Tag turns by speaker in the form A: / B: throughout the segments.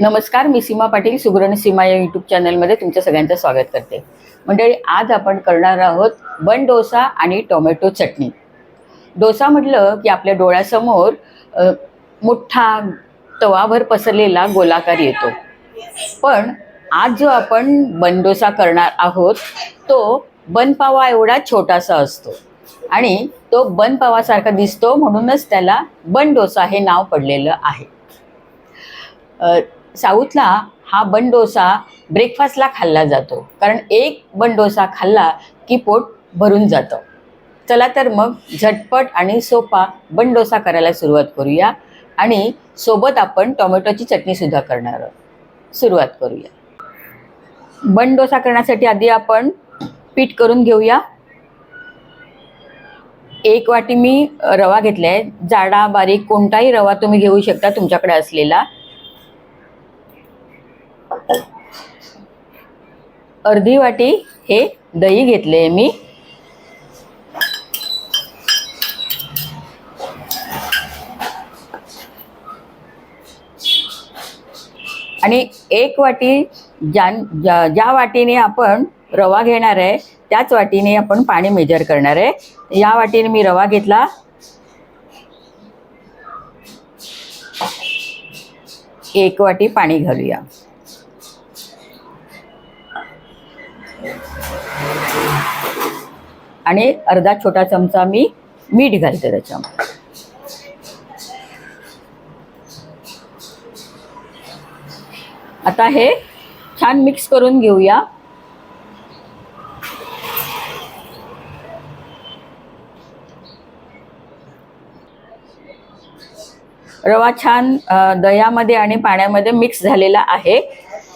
A: नमस्कार मी सीमा पाटील सुगरण सीमा या यूट्यूब चॅनलमध्ये तुमच्या सगळ्यांचं स्वागत करते. मंडळी आज आपण करणार आहोत बन डोसा आणि टोमॅटो चटणी. डोसा म्हटलं की आपल्या डोळ्यासमोर मोठा तवाभर पसरलेला गोलाकार येतो. पण आज जो आपण बन डोसा करणार आहोत तो बनपावा एवढा छोटासा असतो. आणि तो बनपावासारखा दिसतो म्हणूनच त्याला बन डोसा हे नाव पडलेलं आहे. साऊथला हा बन डोसा ब्रेकफास्टला खाल्ला जातो. कारण एक बन डोसा खाल्ला की पोट भरून जातं. चला तर मग झटपट आणि सोपा बन डोसा करायला सुरुवात करूया. आणि सोबत आपण टोमॅटोची चटणीसुद्धा करणार आहोत. सुरुवात करूया. बन डोसा करण्यासाठी आधी आपण पीठ करून घेऊया. एक वाटी मी रवा घेतला आहे जाडा बारीक कोणताही रवा तुम्ही घेऊ शकता तुमच्याकडे असलेला. अर्धी वाटी हे दही घेतले मी. आणि एक वाटी ज्या ज्या ज्या वाटीने आपण रवा घेणार आहे त्याच वाटीने आपण पाणी मेजर करणार आहे. या वाटीने मी रवा घेतला. एक वाटी पाणी घालूया. आणि अर्धा छोटा चमचा मी मीठ घालते त्याच्यामध्ये. आता हे छान मिक्स करून घेऊया. रवा छान दह्यामध्ये आणि पाण्यामध्ये मिक्स झालेला आहे.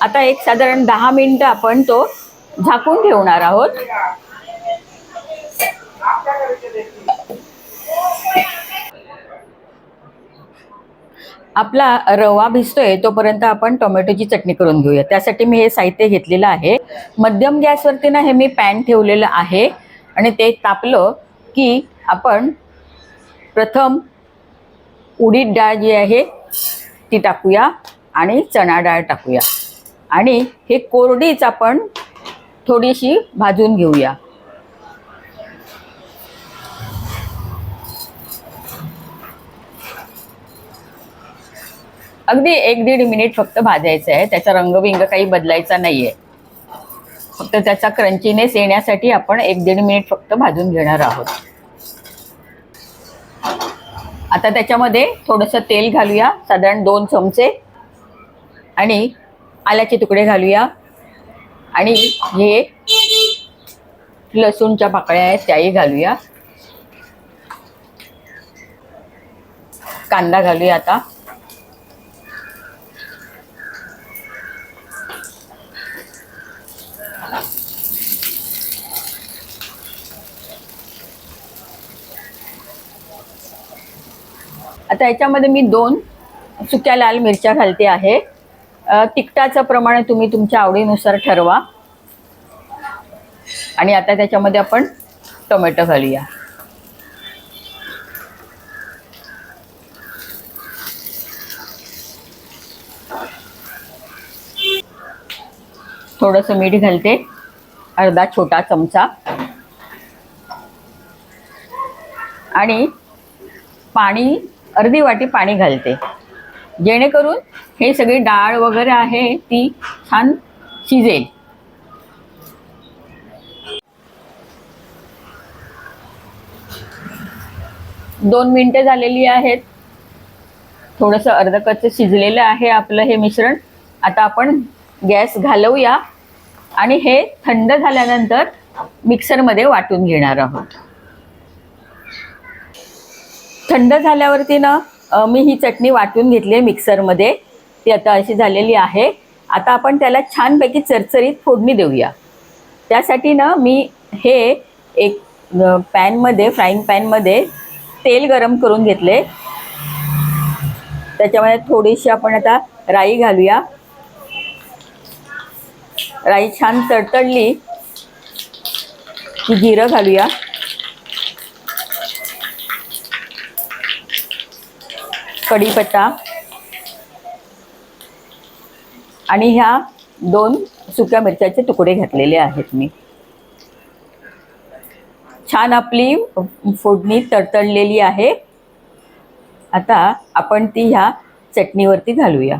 A: आता एक साधारण दहा मिनिटं आपण तो झाकून ठेवणार आहोत. आपला रवा भिजतोय तोपर्यंत आपण टोमॅटोची चटणी करून घेऊया. त्यासाठी मी हे साहित्य घेतलेलं आहे. मध्यम गॅसवरती ना हे मी पॅन ठेवलेलं आहे. आणि ते तापलं की आपण प्रथम उडीद डाळ जी आहे ती टाकूया आणि चणा डाळ टाकूया. आणि हे कोरडीच आपण थोडीशी भाजून घेऊया. अगदी एक दीड मिनिट फक्त भाजायचं आहे. त्याचा रंगबिंग काही बदलायचा नाही आहे फक्त त्याचा क्रंचीनेस येण्यासाठी आपण एक दीड मिनिट फक्त भाजून घेणार आहोत. आता त्याच्यामध्ये थोडंसं तेल घालूया. साधारण दोन चमचे. आणि आल्याचे तुकडे घालूया. आणि हे लसूणच्या पाकळ्या आहेत त्याही घालूया. कांदा घालूया आता. आता याच्यामध्ये मी दोन सुक्या लाल मिरच्या घालते आहे. तिखटाचं प्रमाण तुम्ही तुमच्या आवडीनुसार ठरवा. आणि आता त्याच्यामध्ये आपण टोमॅटो घालूया. थोडंसं मीठ घालते. अर्धा छोटा चमचा. आणि पाणी अर्धी वाटी पाणी घालते. जेणेकरून हे सगळी डाळ वगैरे आहे ती छान शिजेल. दोन मिनटं झालेली आहेत. थोडंसं अर्धकच्च शिजलेलं आहे आपलं हे मिश्रण. आता आपण गॅस घालवूया. आणि हे थंड झाल्यानंतर मिक्सरमध्ये वाटून घेणार आहोत. थंड झाल्यावरती ना मी ही चटणी वाटून घेतली आहे मिक्सरमध्ये. ती आता अशी झालेली आहे. आता आपण त्याला छानपैकी चरचरीत फोडणी देऊया. त्यासाठी ना मी हे एक पॅनमध्ये फ्राईंग पॅनमध्ये तेल गरम करून घेतले. त्याच्यामध्ये थोडीशी आपण आता राई घालूया. राई छान तडतडली की जिरं घालूया. कढीपत्ता. आणि ह्या दोन सुक्या मिरच्याचे तुकडे घातलेले आहेत मी. छान आपली फोडणी तडतडलेली आहे. आता आपण ती ह्या चटणीवरती घालूया.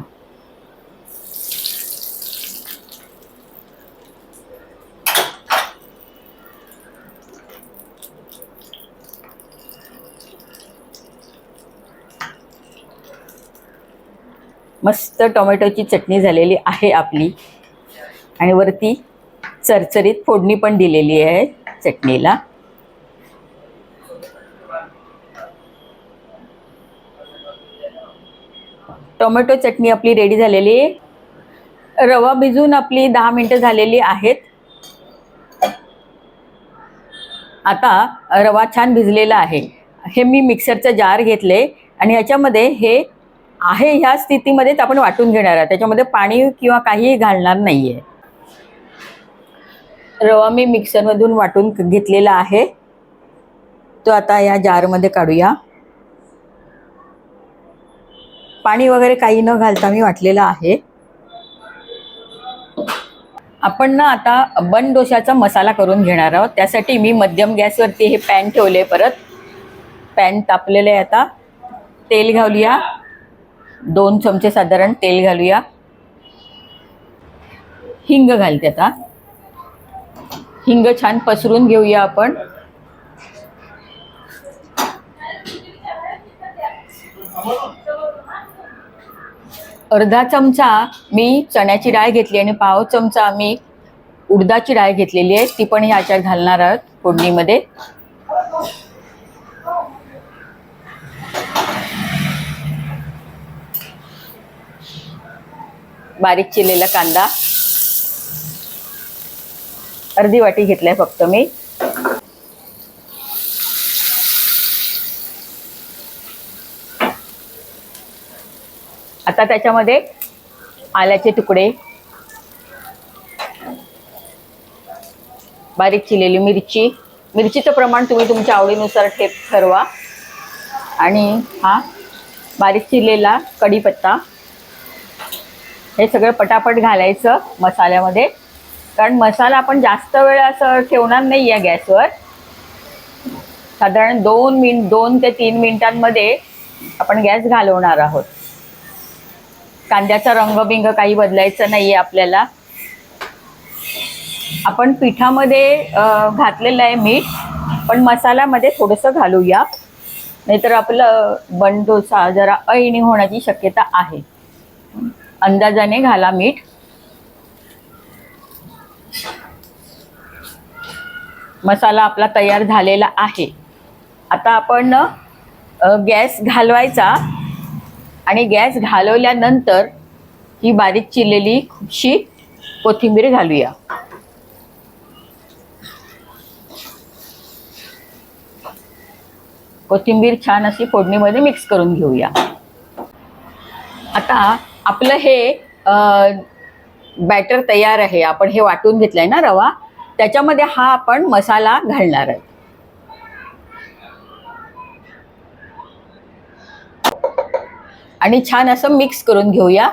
A: मस्त टोमॅटोची चटणी झालेली आहे आपली. आणि वरती चरचरीत फोडणी पण दिलेली आहे चटणीला. टोमॅटो चटणी आपली रेडी झालेली आहे. रवा भिजून आपली दहा मिनटं झालेली आहेत. आता रवा छान भिजलेला आहे. हे मी मिक्सरचा जार घेतले आणि याच्यामध्ये हे आहे ह्या स्थितीमध्येच आपण वाटून घेणार आहोत. त्याच्यामध्ये पाणी किंवा काहीही घालणार नाहीये. रवा मी मिक्सरमधून वाटून घेतलेला आहे. तो आता या जारमध्ये काढूया. पाणी वगैरे काही न घालता मी वाटलेलं आहे. आपण ना आता बन डोशाचा मसाला करून घेणार आहोत. त्यासाठी मी मध्यम गॅसवरती हे पॅन ठेवले परत. पॅन तापलेलं आहे आता. तेल घालूया. दोन चमचे साधारण तेल घालूया. हिंग घालते आता. हिंग छान पसरून घेऊया आपण. अर्धा चमचा मी चण्याची डाळ घेतली आणि पाव चमचा मी उडदाची डाळ घेतलेली आहे. ती पण ह्याच्यात घालणार आहोत फोडणीमध्ये. बारीक चिरलेला कांदा. अर्धी वाटी घेतलाय फक्त मी. आता त्याच्यामध्ये आल्याचे तुकडे. बारीक चिरलेली मिरची. मिरचीचं प्रमाण तुम्ही तुमच्या आवडीनुसार ठेप ठरवा. आणि हा बारीक चिरलेला कढीपत्ता. हे सगळं पटापट घालायचं मसाल्यामध्ये. कारण मसाला आपण जास्त वेळ असं ठेवणार नाही या गॅसवर. साधारण दोन मिनिट दोन ते तीन मिनिटांमध्ये आपण गॅस घालवणार आहोत. कांद्याचा रंगबिंग काही बदलायचं नाही आहे आपल्याला. आपण पिठामध्ये घातलेलं आहे मीठ पण मसाल्यामध्ये थोडंसं घालूया. नाहीतर आपलं बन डोसा जरा ऐणी होण्याची शक्यता आहे. अंदाजाने घाला मीठ. मसाला आपला तयार झालेला आहे. आता आपण गॅस घालवायचा आणि गॅस घालवल्यानंतर ही बारीक चिरलेली खूपशी कोथिंबीर घालूया. कोथिंबीर छान अशी फोडणीमध्ये मिक्स करून घेऊया. आता आपलं हे बॅटर तयार आहे आपण हे वाटून घेतलंय ना रवा त्याच्यामध्ये हा आपण मसाला घालणार आहे. आणि छान असं मिक्स करून घेऊया.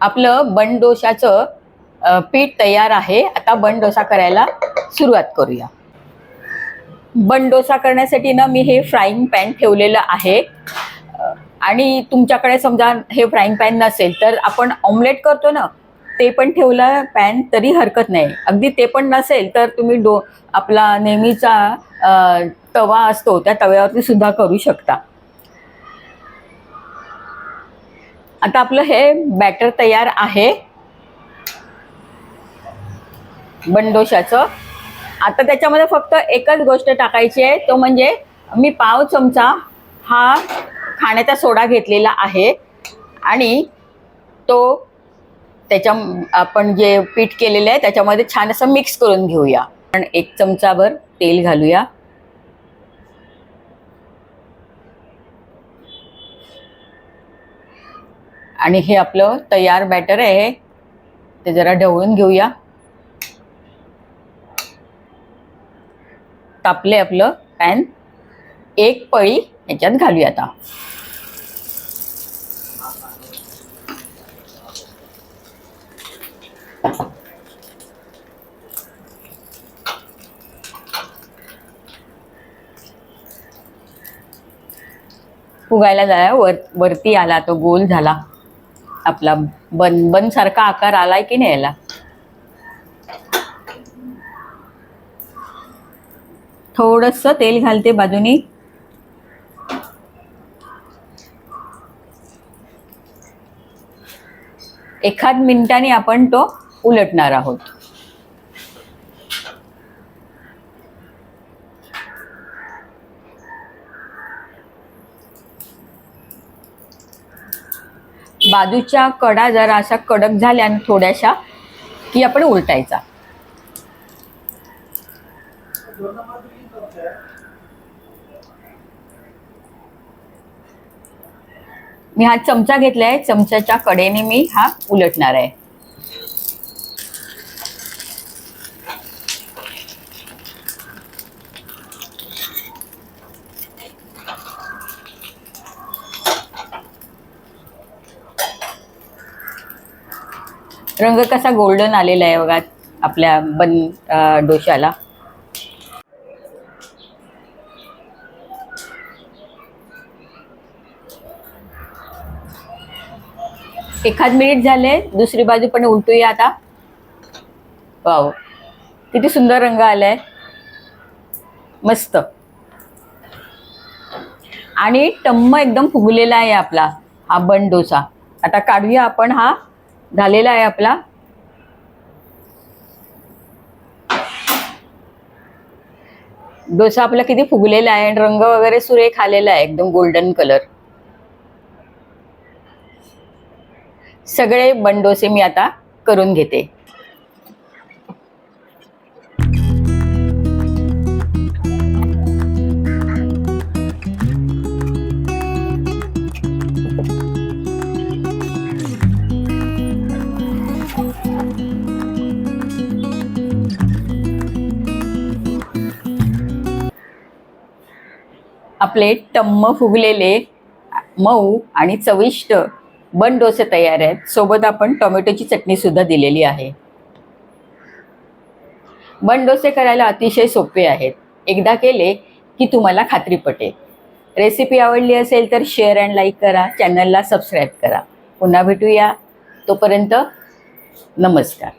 A: आपलं बन डोशाचं पीठ तयार आहे. आता बंडोसा करायला सुरुवात करूया. बंडोसा करण्यासाठी ना मी हे फ्राईंग पॅन ठेवलेलं आहे. आणि तुमच्याकडे समजा हे फ्राईंग पॅन नसेल तर आपण ऑमलेट करतो ना ते पण ठेवलं पॅन तरी हरकत नाही. अगदी ते पण नसेल तर तुम्ही डो आपला नेहमीचा तवा असतो त्या तव्यावरती सुद्धा करू शकता. आता आपलं हे बॅटर तयार आहे. बंडोशाचं. आता त्याच्यामध्ये फक्त एकच गोष्ट टाकायची आहे तो म्हणजे मी पाव चमचा हा खाण्याचा सोडा घेतलेला आहे. आणि तो त्याच्या आपण जे पीठ केलेलं आहे त्याच्यामध्ये छान असं मिक्स करून घेऊया. पण एक चमचाभर तेल घालूया. आणि हे आपलं तयार बॅटर आहे. ते जरा ढवळून घेऊया. तापले आपलं पॅन. एक पळी ह्याच्यात घालूया आता. फुगायला झाला वर वरती आला तो गोल झाला. आपला बन बन सारखा आकार आलाय की नाही याला? थोडस तेल घालते बाजूनी. एखाद मिनिटाने आपण तो उलटणार आहोत. बाजूच्या कडा जरा अशा कडक झाल्या आणि थोड्याशा की आपण उलटायचा. मी हा चमचा घेतलाय चमच्याच्या कडेने मी हा उलटणार आहे. रंग कसा गोल्डन आलेला आहे बघा आपल्या बन डोशाला एखाद मिनिट झाले दुसरी बाजू पण उलटूया आता. वाव. किती सुंदर रंग आलाय. मस्त. आणि टम्म एकदम फुगलेला आहे आपला हा बन डोसा. आता काढूया आपण हा झालेला आहे आपला. डोसा आपला किती फुगलेला आहे आणि रंग वगैरे सुरेख आलेला आहे एकदम गोल्डन कलर सगळे बंडोसे मी आता करून घेते. आपले टम्म फुगलेले मऊ आणि चविष्ट बन डोसे तयार आहेत. सोबत आपण टोमॅटोची चटणी सुद्धा दिलेली आहे. बन डोसे करायला अतिशय सोपे आहेत. एकदा केले की तुम्हाला खात्री पटेल. रेसिपी आवडली असेल तर शेअर अँड लाईक करा. चॅनलला सबस्क्राईब करा. पुन्हा भेटूया. तोपर्यंत नमस्कार.